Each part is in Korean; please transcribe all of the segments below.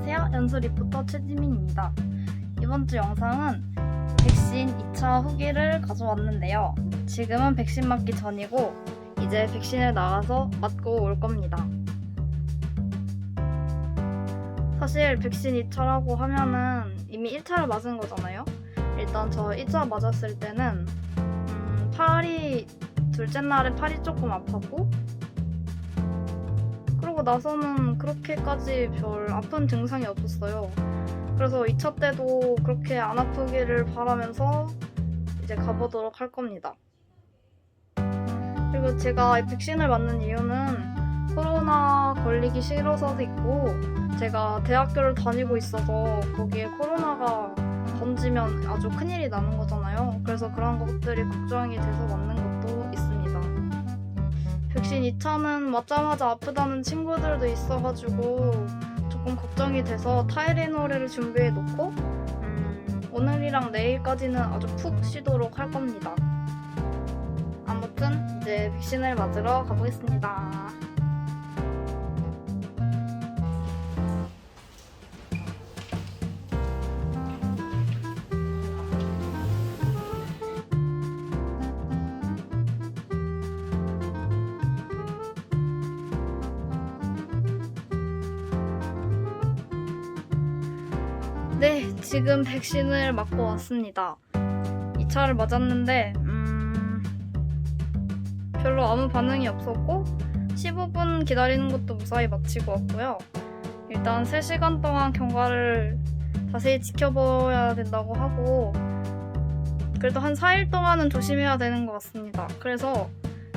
안녕하세요. 연수 리포터 최지민입니다. 이번 주 영상은 백신 2차 후기를 가져왔는데요. 지금은 백신 맞기 전이고 이제 백신을 나가서 맞고 올 겁니다. 사실 백신 2차라고 하면은 이미 1차를 맞은 거잖아요. 일단 저 1차 맞았을 때는 음, 팔이 둘째 날에 팔이 조금 아팠고 그러고 나서는 그렇게까지 별 아픈 증상이 없었어요. 그래서 2차 때도 그렇게 안 아프기를 바라면서 이제 가보도록 할 겁니다. 그리고 제가 이 백신을 맞는 이유는 코로나 걸리기 싫어서도 있고 제가 대학교를 다니고 있어서 거기에 코로나가 번지면 아주 큰일이 나는 거잖아요. 그래서 그런 것들이 걱정이 돼서 맞는 것도 있습니다. 백신 2차는 맞자마자 아프다는 친구들도 있어가지고 조금 걱정이 돼서 타이레놀을 준비해 놓고 음, 오늘이랑 내일까지는 아주 푹 쉬도록 할 겁니다. 아무튼 이제 백신을 맞으러 가보겠습니다. 네, 지금 백신을 맞고 왔습니다. 2차를 맞았는데, 음, 별로 아무 반응이 없었고, 15분 기다리는 것도 무사히 마치고 왔고요. 일단 3시간 동안 경과를 자세히 지켜봐야 된다고 하고, 그래도 한 4일 동안은 조심해야 되는 것 같습니다. 그래서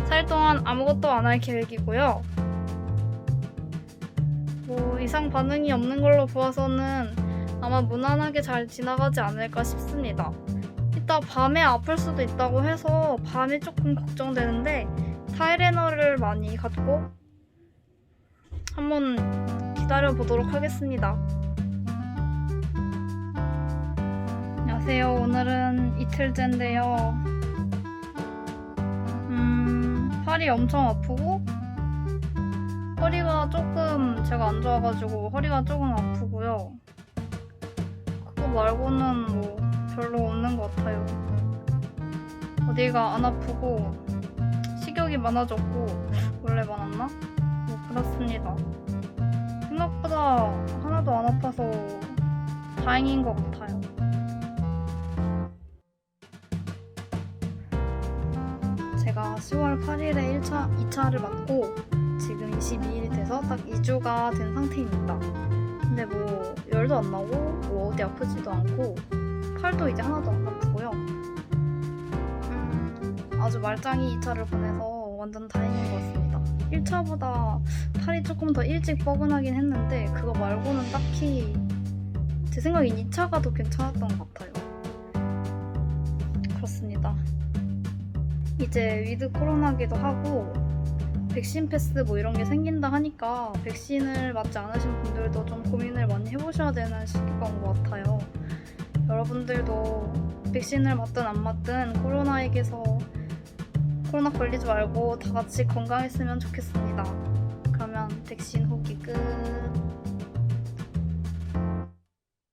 4일 동안 아무것도 안 할 계획이고요. 뭐, 이상 반응이 없는 걸로 보아서는 아마 무난하게 잘 지나가지 않을까 싶습니다. 이따 밤에 아플 수도 있다고 해서 밤이 조금 걱정되는데 타이레놀을 많이 갖고 한번 기다려 보도록 하겠습니다. 안녕하세요. 오늘은 이틀째인데요. 음, 팔이 엄청 아프고 허리가 조금 제가 안 좋아가지고 허리가 조금 아프고요. 그거 말고는 뭐 별로 없는 것 같아요. 어디가 안 아프고 식욕이 많아졌고 원래 많았나? 뭐 그렇습니다. 생각보다 하나도 안 아파서 다행인 것 같아요. 제가 10월 8일에 1차, 2차를 맞고 지금 22일이 돼서 딱 2주가 된 상태입니다. 근데 뭐 열도 안 나고 뭐 어디 아프지도 않고 팔도 이제 하나도 안 아프고요. 음, 아주 말짱이 2차를 보내서 완전 다행인 것 같습니다. 1차보다 팔이 조금 더 일찍 뻐근하긴 했는데 그거 말고는 딱히 제 생각엔 2차가 더 괜찮았던 것 같아요. 그렇습니다. 이제 위드 코로나기도 하고 백신 패스 뭐 이런 게 생긴다 하니까 백신을 맞지 않으신 분들도 좀 고민을 많이 해보셔야 되는 시기가 온 것 같아요. 여러분들도 백신을 맞든 안 맞든 코로나에게서 코로나 걸리지 말고 다 같이 건강했으면 좋겠습니다. 그러면 백신 후기 끝.